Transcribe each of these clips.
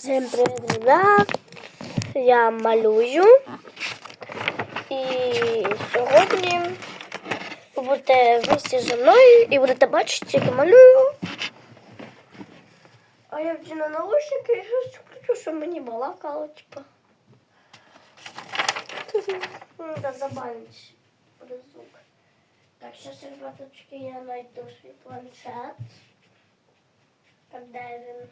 Всім привіт, ребят! Я малюю. І сьогодні ви будете вместе зі мною і будете бачити, як я малюю. А я вдіну наушники і щось включу, щоб мені балакало, типа. Надо забавить буде звук. Так, сейчас, ребяточки, я найду свій планшет. А де він?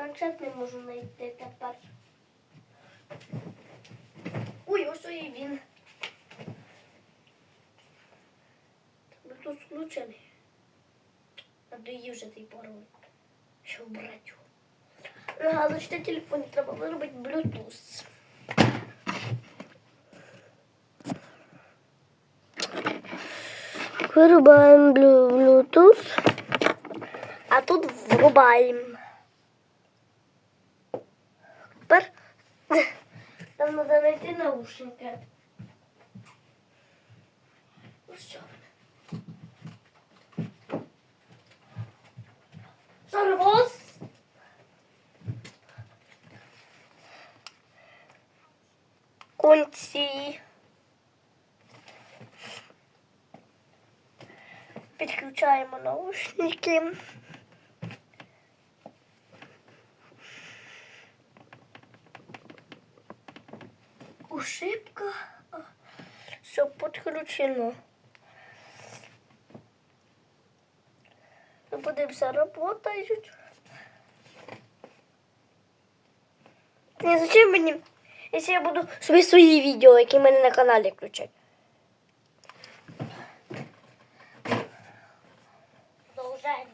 Планшет не можу знайти тепер. Ой, ось і він. Bluetooth включений. Надо її вже цей пароль. Що брать? Ну, галочка на телефоні треба виробити Bluetooth. Вирубаємо Bluetooth. А тут врубаємо. Нам треба знайти наушники. Ну все. Сорвос. Конці. Підключаємо наушники. Ошибка. Все підключено. Ми подивимося, работають. Не, зачем мені, якщо я буду собі свої відео, які в мене на каналі? Продовження.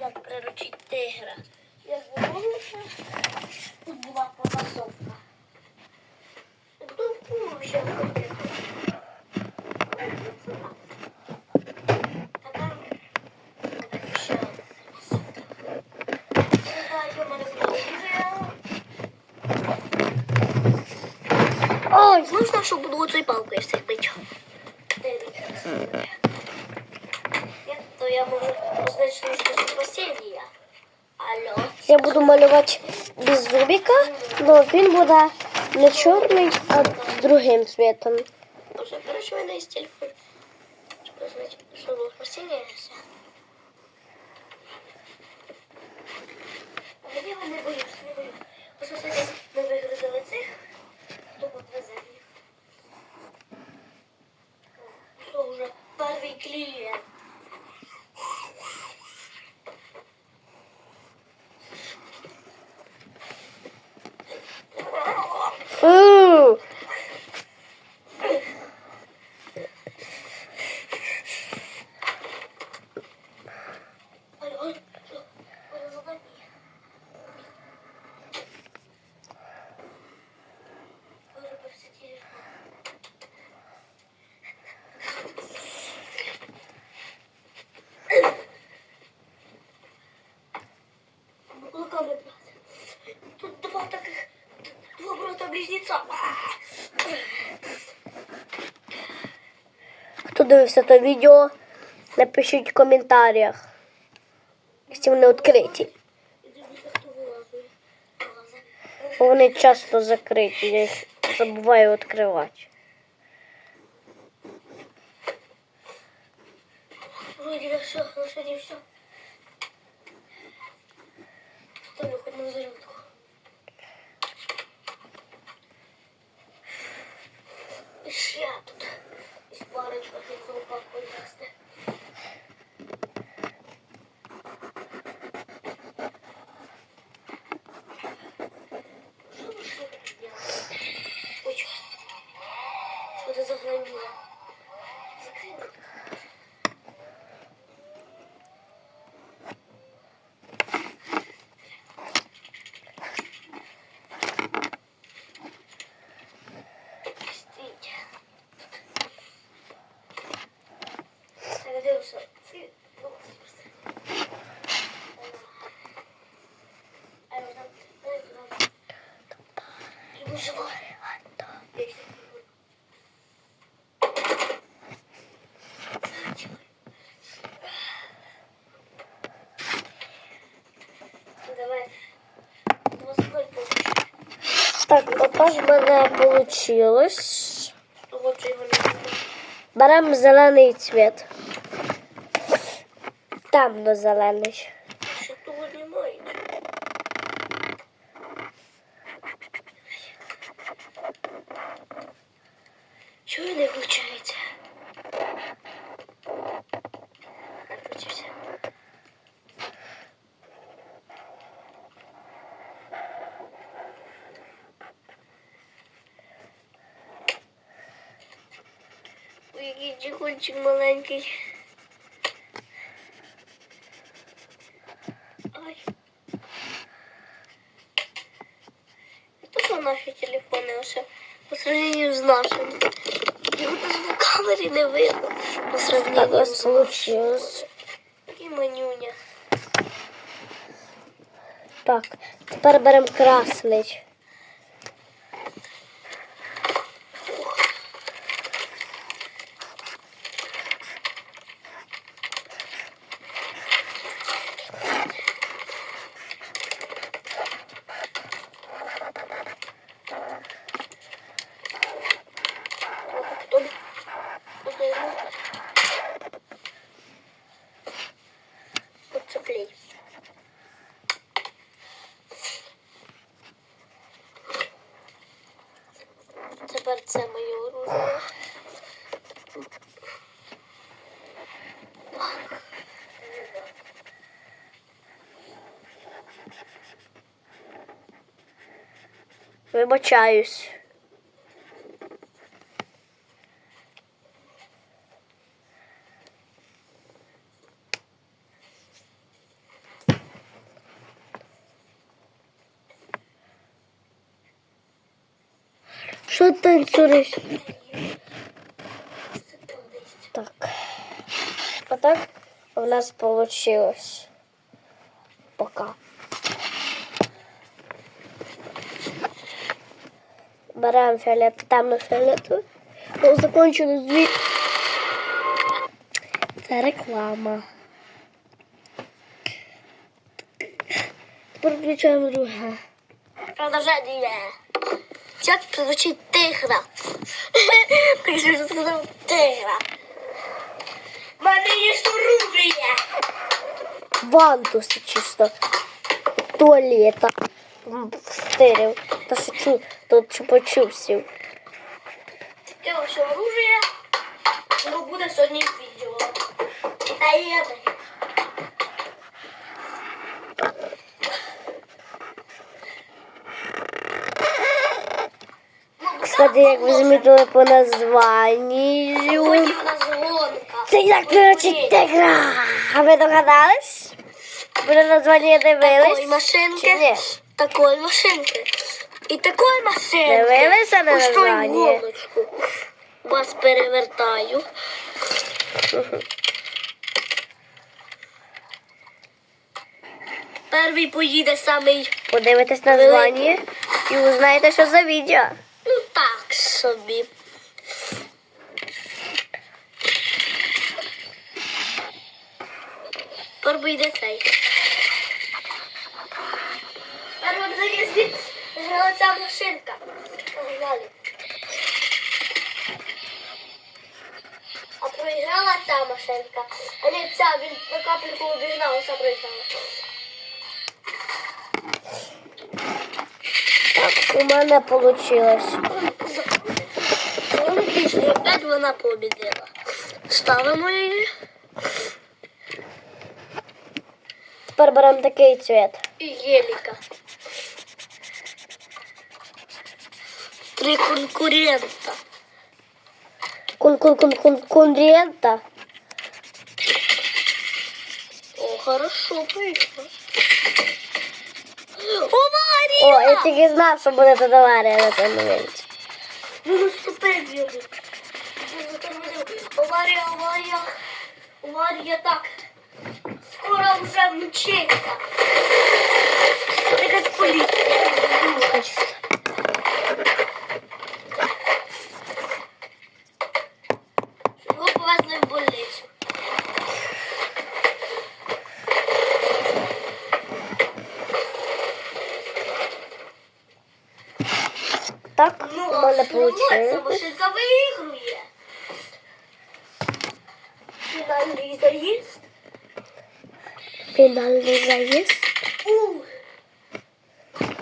Як приручити тигра. Я звернувся. Тут була подготовка. Ой, можна, що буду оцей палкою всіх бити? То я можу позначити, що спасіння. Алло. Я буду малювати без зубика, але він буде не чорний, а другим цветом. Може, коротше, мене із телефон. Щоб позначити, що було спасіння. А я не боюсь, не боюсь. Ось сьогодні ми вигрузили цих, то подвезе їх. Що вже перший клієнт. Фу! Хто дивився це відео, напишіть в коментарях, якщо вони відкриті. Бо Вони часто закриті, я їх забуваю відкривати. давай. Так, ну, отож в мене вийшло. Беремо зелений цвіт. Темно зелений. Чехольчик маленький. Ай. Это наші телефони ось по сравнению з нашими. Його навіть на камері не видно. По сравнению з нашими. І манюня. Так, тепер беремо красний. Вибачаюсь. Що танцюєш? Так. Отак у нас получилось. Темно фіолетовий. Ну, закончилось дві. Це реклама. Тепер включаємо друге. Продовження. Як звучить тигра? Так що ж сказав тигра. Мене є оружие. Вантуси чисто. Туалета. Стирив. Та шучу, тут чупа-чупсів. Таке ось оружие. Ну буде сьогодні відео. Та є. Кстати, як ви замітили по названню. Це як коротше тигра. А ви догадались? На названня Такої машинки. Такої машинки. І такої машинки. Дивилися на Ось той. Вас перевертаю. Перший поїде самий, Подивитесь названня і узнаєте, що за відео. ну так собі. Перший йде цей. грала ця машинка. Погнали. А проіграла ця машинка. А не ця, він на капельку обігнав, а ця проіграла. Так, у мене вийшло. Ну, пішли, опять вона побідила. Ставимо її Тепер беремо такий цвіт. і геліка. Три конкурента. Кун-кун-кун-кун-кундієнта. О, хорошо вийшло. О, Аварія! я тільки знав, що буде тут аварія на цьому моменті. Ну, наступив його. Аварія, аварія. Аварія так. Скоро вже мчиться. Якась поліція. Його Не Ця машинка виігрує. Фінальний заїзд. Фінальний заїзд.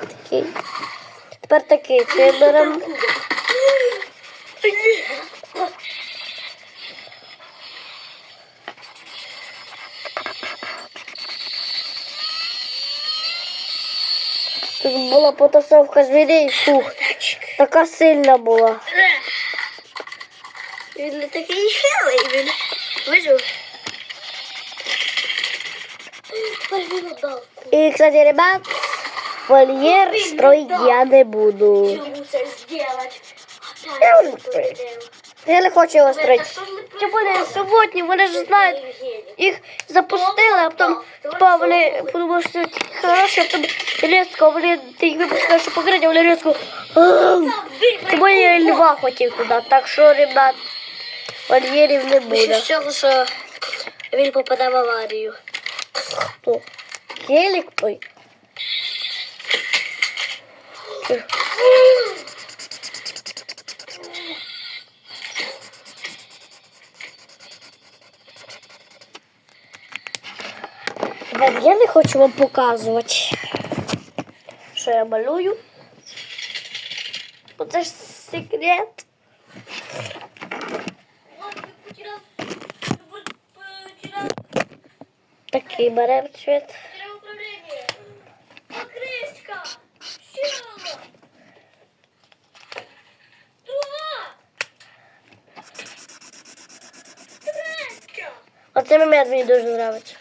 Такий. Тепер такий. Це беремо. Тут була потасовка звірей. Фух. Така сильна була. Він не такий хилий, він вижив. І, кстати, ребят, вольєр строїть я не буду. Я не хочу його строїти. Тим більше сьогодні, вони ж знають, їх запустили, а потім типа, вони подумали, що хороше, а потім різко вони ти їх випускаєш у покриття, вони різко. «Ам». Тому я льва хотів туди, так що, ребят, вольєрів не буде. цього, що він попаде в аварію. Хто? Гелік той? Я не хочу вам показувати, що я малюю. Це ж секрет. Такий? Два. Третя. Оцей момент мені дуже подобається.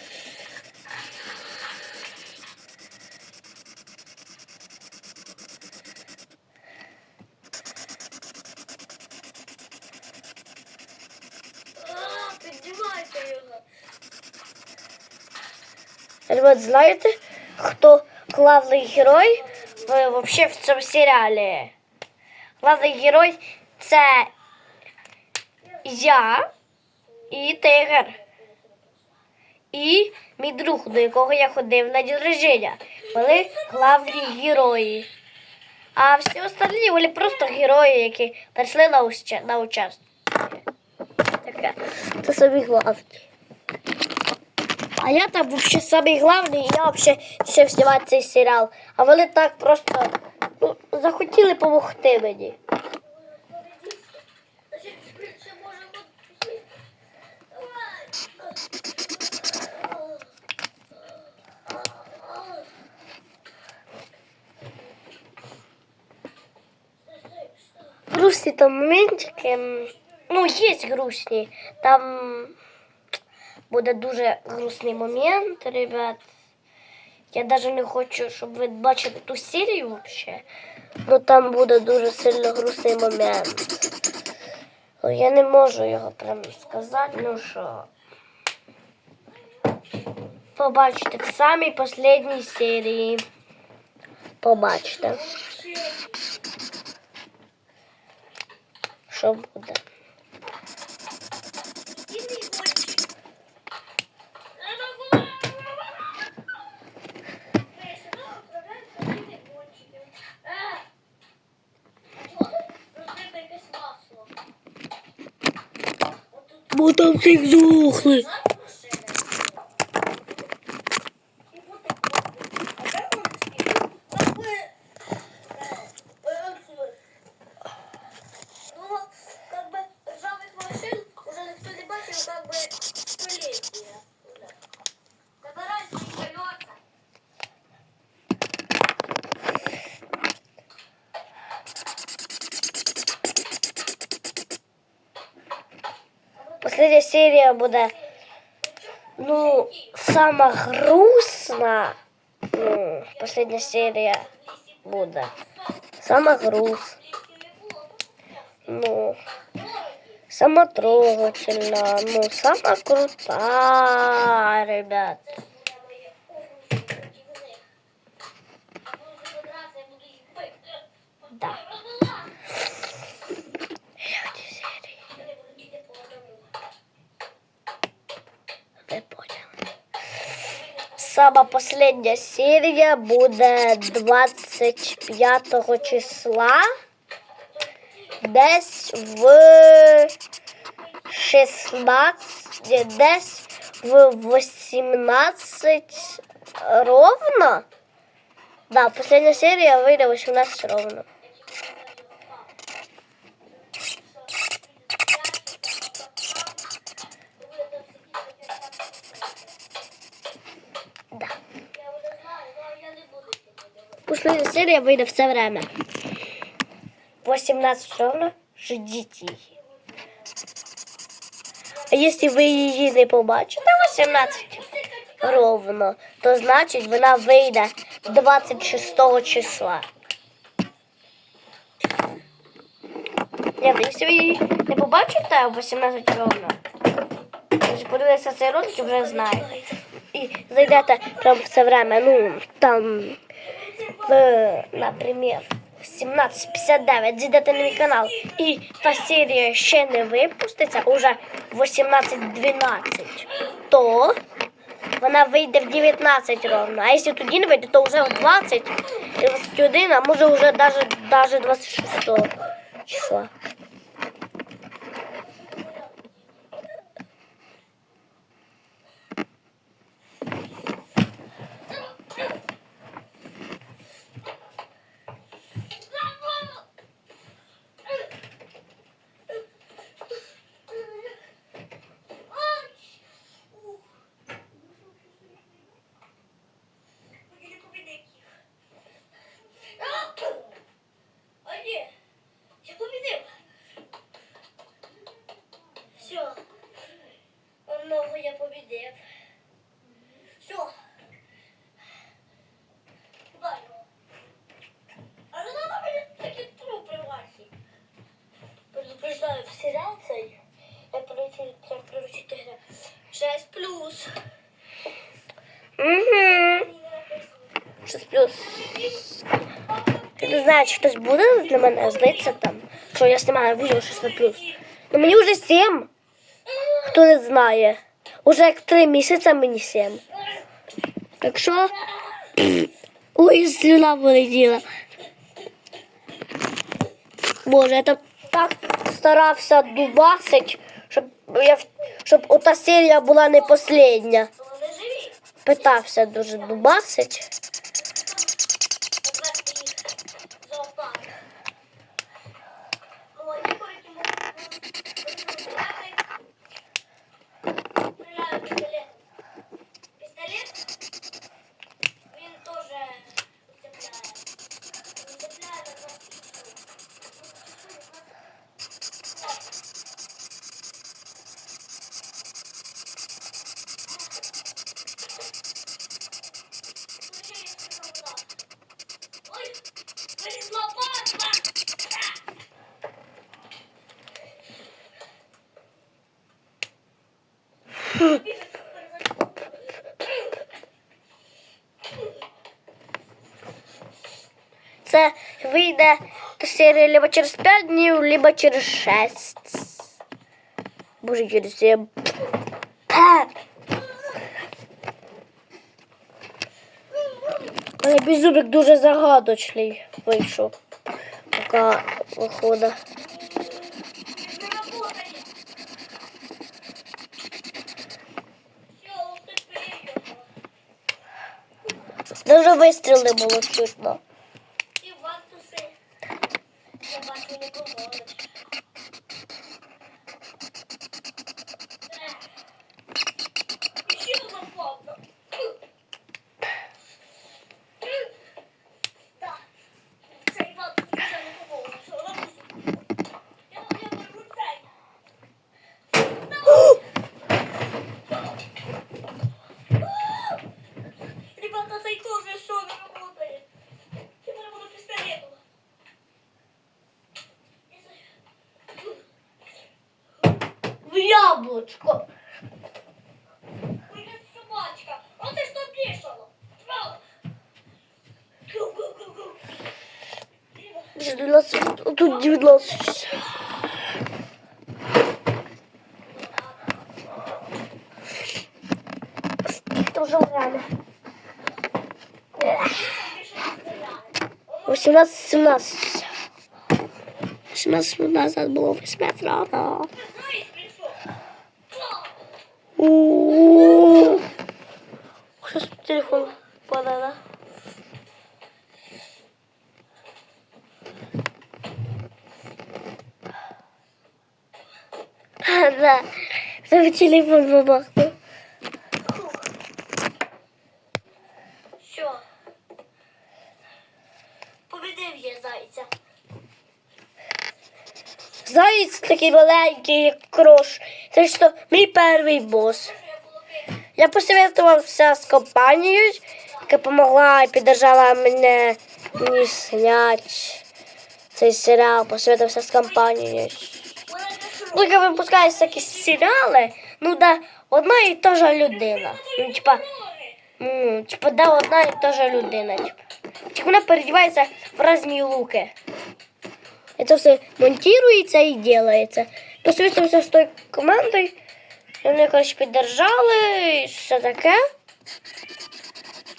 А, піднімайте. Ребят, знаєте, хто главний герой вообще в цьому серіалі? Главний герой це я і тигр. І мій друг, до якого я ходив на день рождення. Вони главні герої. А всі остальні вони просто герої, які прийшли на участь. Це самі главні. А я там вообще самый главный, і я вообще ще знімати цей серіал. А вони так просто ну, захотіли допомогти мені. Грустні там моментики. Ну, є грустні. Там буде дуже грустний момент, ребят. Я навіть не хочу, щоб ви бачили ту серію вообще. Ну там буде дуже сильно грустний момент. Ну, я не можу його прям сказати, ну що. Побачите в самій останній серії. Побачите. Що буде? Там всіх здохли. Серія буде, ну, сама грустна. Ну, последня серія буде. Сама грустна. Ну, сама трогательна, ну, сама крута, ребят. Да. Я в цій серії. Ви поняли. Сама последня серія буде 25 числа. десь в 16, десь в 18 ровно. Да, последняя серия выйдет 18 ровно. Да. Я вже знаю, але я не буду сьогодні дивитися. Последняя серия выйдет в время. 18 ровно ждите її. А якщо ви її не побачите 18 ровно, то значить вона вийде 26 числа. Ні, якщо ви її не побачите 18 ровно, то подивитися цей ролик і вже знаєте. І зайдете прямо в це время, ну, там в, например, 17.59 зайдете на мій канал і та серія ще не випуститься, уже в 18.12, то вона вийде в 19 ровно. А якщо тоді не вийде, то вже в 20, 21, а може вже навіть даже 26 числа. А ні, я побідив. Все. Одного я побідив. Все. Куда його? А не надо мені такі трупи ваші. Предупреждаю, в серіал цей. Я прилетів, треба приручити гра. 6 плюс. Угу. 6 плюс. Я не знаю, чи хтось буде для мене, здається там, що я знімаю відео 6 плюс. Ну мені вже 7. Хто не знає. Уже як 3 місяці мені 7. Так що. Ой, слюна полетіла. Боже, я так, старався дубасить, я, щоб ота серія була не последня. Питався дуже дубасить. Відвести їх в зоопарк. Ну, а ті, які можуть стріляти, стріляють пістолетом. Пістолет, він теж цепляє. Він цепляє на пластичку. Ой, вилізла падла! Це вийде серія либо через 5 днів, либо через 6. Боже, через 7. Але беззубик дуже загадочний вийшов. Поки виходить. Не работає. Все, утепи його. Дуже вистріли було чутно. І вантуси. Я бачу, не поможеш. Ще одна падла. Так. Цей вантус вже не поможе. Що робити? Я я беру цей. Ребята, цей тоже все не работает. Теперь я буду пистолетом. В Ой, собачка. А ты что пишала? Право. Гу, гу, гу, гу. Вже 12, тут 19. Це вже стріляє. 18-17. 18 минут назад було 8 рано. Знаєш, прийшов. У-у-у. Щось телефон падає, да? А, да. Тебе телефон бабахнув. Що? Победив я зайця. Заєць такий маленький, крош. Це то мій перший бос. Я? Я посоветувався з компанією, яка допомогла і піддержала мене мені зняти цей серіал. Посоветувався з компанією. Ну, яка випускає всякі серіали, ну де одна і та ж людина. Ну, типа, ну, типа, де одна і та ж людина. Типа. Вона передівається в різні луки. Це все монтується і робиться. Посоветувався з тою командою. Вони, коротше, піддержали і все таке.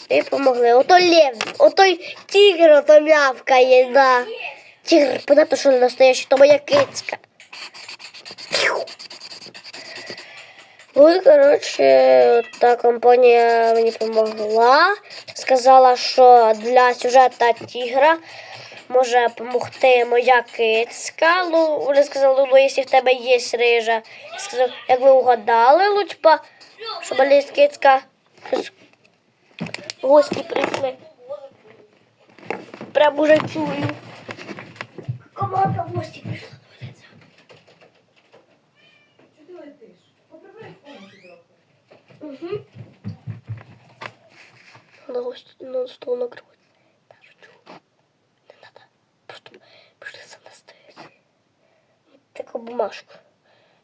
І помогли. Ото лев, отой тігр, ото мявкає, да. Тігр, понятно, що не настоящий, то моя кицька. Ну і, та компанія мені допомогла. Сказала, що для сюжета тігра може допомогти моя кицька. Ну, вони сказали, ну, якщо в тебе є рижа. Я сказав, як ви угадали, лучба, що болить кицька. Гості прийшли. Прям уже чую. Команда в гості прийшла. Угу. На гості на стол накривати. Та шучу. Не надо. Просто пішли занести. Таку бумажку.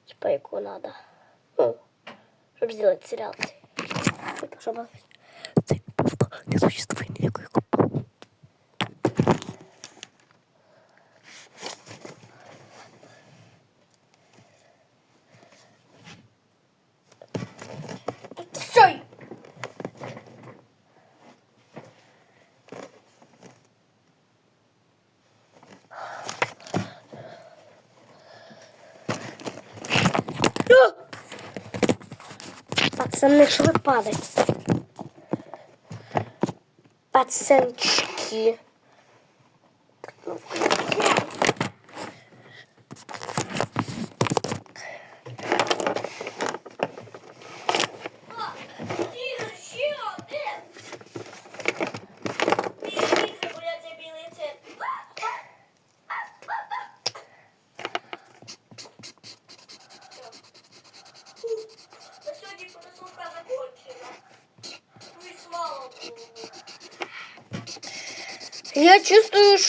Типа яку надо. Ну, щоб зробити серіал. цей. Типа, щоб це просто не существує Что вы падаете? Пацанчики.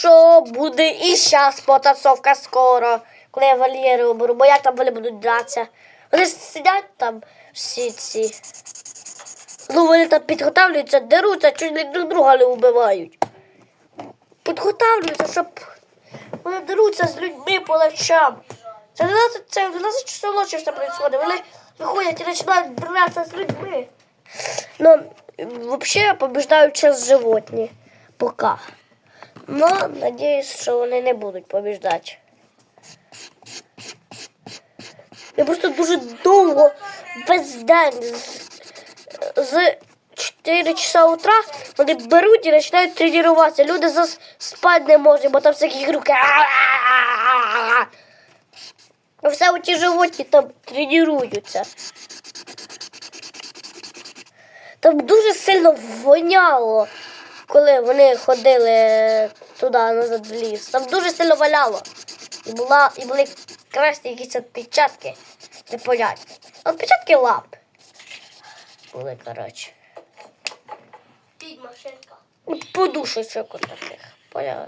Що буде і зараз потасовка скоро, коли я вольєри оберу, бо як там вони будуть дратися. Вони сидять там всі ці. Ну, вони там підготавлюються, деруться, чуть друг друга не вбивають. Підготавлюються, щоб вони деруться з людьми по ночам. Це 12, це 12 часов ночі все відбувається. Вони виходять і починають драться з людьми. Ну, взагалі побіждають час животні. Пока. Но надіюсь, що вони не будуть побіждати. Я просто дуже довго весь день з, з 4 часа утра вони беруть і починають тренуватися. Люди спати не можуть, бо там всякі руки. А все ті животні там тренуються. Там дуже сильно воняло, коли вони ходили туди назад в ліс. Там дуже сильно валяло. І, була, і були красні якісь відпечатки. Непонятні. Відпечатки лап. Були, коротше. Підь, машинка. Подушечок от таких. Поняли?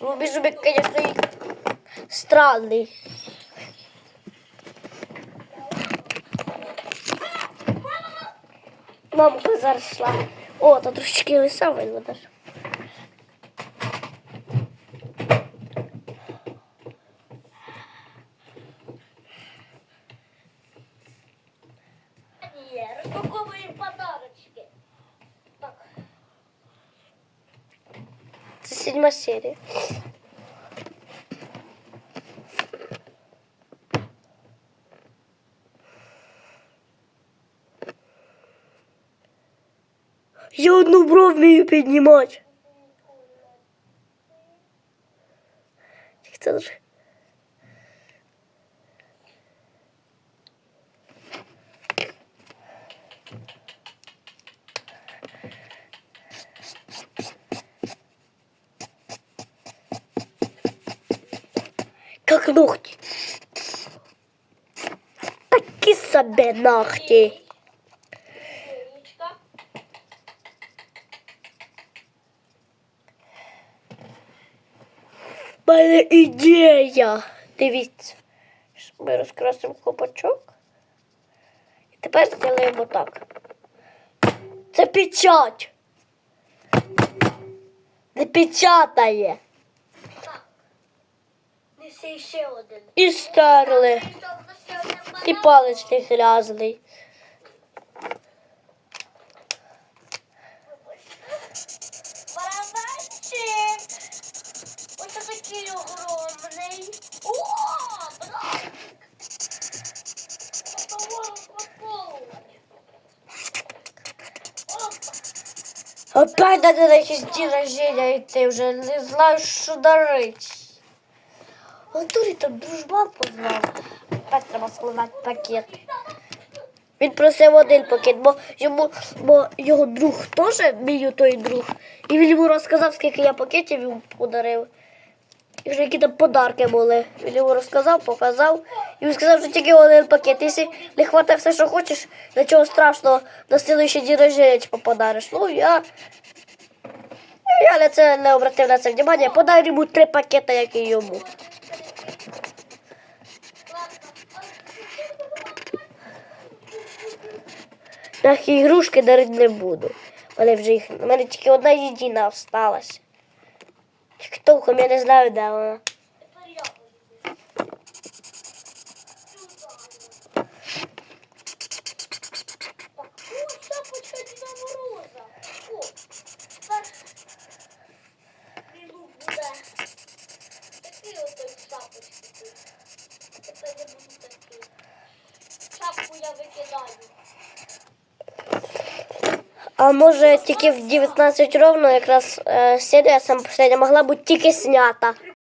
Ну, Бежубик, конечно, и странный. Мамка зашла. О, та трошечки лиса виведеш. Распаковываем подарочки. Седьмая серия. Я одну бров вмію піднімати. Це Как ногти. Такі собі ногті. Мене ідея. Дивіться. Ми розкрасимо хлопачок. І тепер зробимо так. Це печать. Не печатає. Неси ще один. І стерли. І палець не грязний. Барабанчик! Ось такий огромний. О, брат! Попало, попало. Опа. Опять надо на якісь дні рождення йти, вже не знаю, що дарити. Он там дружбан позвав. Опять треба пакет. Він просив один пакет, бо йому, бо його друг теж мій той друг. І він йому розказав, скільки я пакетів йому подарив. І вже які там подарки були. Він йому розказав, показав. І він сказав, що тільки один пакет. Якщо не хватає все, що хочеш, нічого страшного, на слідуючий день рождення типу, подариш. Ну, я. Я на це не обратив на це внимання. Подай йому три пакети, як і йому. Так ігрушки дарити не буду. Вони вже їх. У мене тільки одна єдина осталась. Тільки толком я не знаю, де вона. Тепер я поїду. Так, о, шапочка Діда Мороза. О, тепер Лілу буде. Такий отой шапочки тут. Тепер я буду такий. Шапку я викидаю. А може тільки в 19 ровно якраз е, серія сам последня могла бути тільки снята.